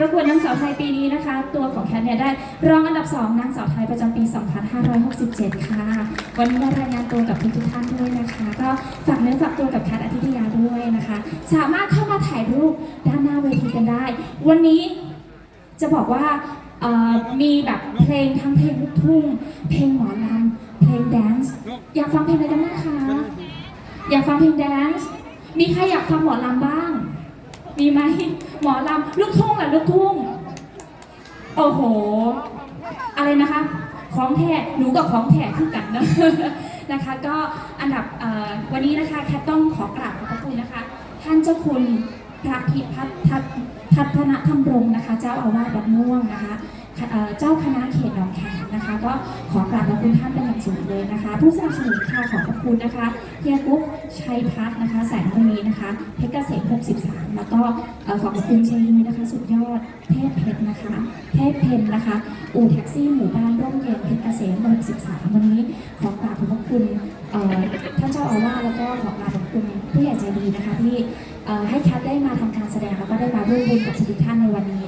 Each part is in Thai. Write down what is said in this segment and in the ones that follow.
ประกวดนางสาวไทยปีนี้นะคะ ตัวของแคทเนี่ยได้รองอันดับ 2 นางสาวไทยประจำปี 2567 ค่ะ วันนี้มารายงานตัวกับทุกท่านด้วยนะคะ ก็ฝากเนื้อฝากตัวกับแคทอธิตยาด้วยนะคะ สามารถเข้ามาถ่ายรูปด้านหน้าเวทีกันได้ วันนี้จะบอกว่ามีแบบเพลงทั้งเพลงลูกทุ่ง เพลงหมอลำเพลงแดนซ์อยากฟังเพลงอะไรกันบ้างคะ อยากฟังเพลงแดนซ์มีใครอยากฟังหมอลำบ้าง มีไหมหมอลำลูกทุ่งแหละลูกทุ่ง โอ้โห อะไรนะคะ ของแท้หนูกับของแท้คือกันนะนะคะ ก็อันดับวันนี้นะคะแคทต้องขอกราบขอบพระคุณนะคะ ท่านเจ้าคุณพระพิพัฒน์ทัศนธรรมรงค์นะคะ เจ้าอาวาสวัดม่วงนะคะ เจ้าคณะเขตหนองแขมนะคะ ก็ขอกราบขอบคุณท่านเป็นอย่างสูงเลยนะคะ ผู้สนับสนุนค่ะขอบพระคุณนะคะเฮียกุ๊กชัยพัฒน์นะคะ แสงมณีนะคะเพชรเกษม63 แล้วก็เอ่อขอบคุณชัยนีนะคะ สุดยอดเทพเพชรนะคะ เทพเพนนะคะ อู่แท็กซี่หมู่บ้านร่มเย็นเพชรเกษม63 วันนี้ขอกราบขอบคุณท่านเจ้าอาวาสแล้วก็ขอกราบขอบคุณผู้ใหญ่ใจดีนะคะที่ให้แคทได้มาทำการแสดงแล้วก็ได้มาร่วมบุญกับทุกท่านในวันนี้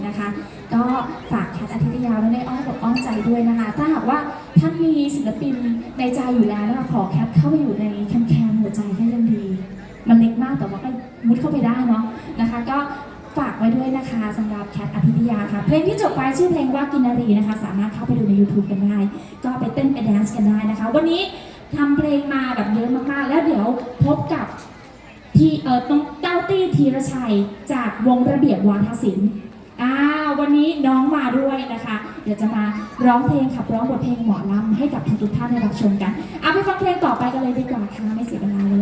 ก็ฝากแคทอาทิตยาไว้ในอ้อมอกอ้อมใจด้วยนะคะ ถ้าหากว่าท่านมีศิลปินในใจอยู่แล้วนะคะขอแคทเข้าไปอยู่ในแคมแคมหัวใจก็ยังดี มันเล็กมากแต่ว่าก็มุดเข้าไปได้เนาะนะคะ ก็ฝากไว้ด้วยนะคะสำหรับแคทอาทิตยาค่ะ เพลงที่จบไปชื่อเพลงว่ากินนารีนะคะ สามารถเข้าไปดูใน YouTube กันได้ ก็ไปเต้นไปแดนซ์กันได้นะคะ วันนี้ทำเพลงมาแบบเยอะมากๆ แล้วเดี๋ยวพบกับทีเอ่อต้องเต้าตี้ธีรชัย จากวงระเบียบวาทศิลป์ วันนี้น้องมาด้วยนะคะ เดี๋ยวจะมาร้องเพลงขับร้องบทเพลงหมอลำให้กับทุกๆท่านได้รับชมกันเอาไปฟังเพลงต่อไปกันเลยดีกว่าค่ะไม่เสียเวลาเลย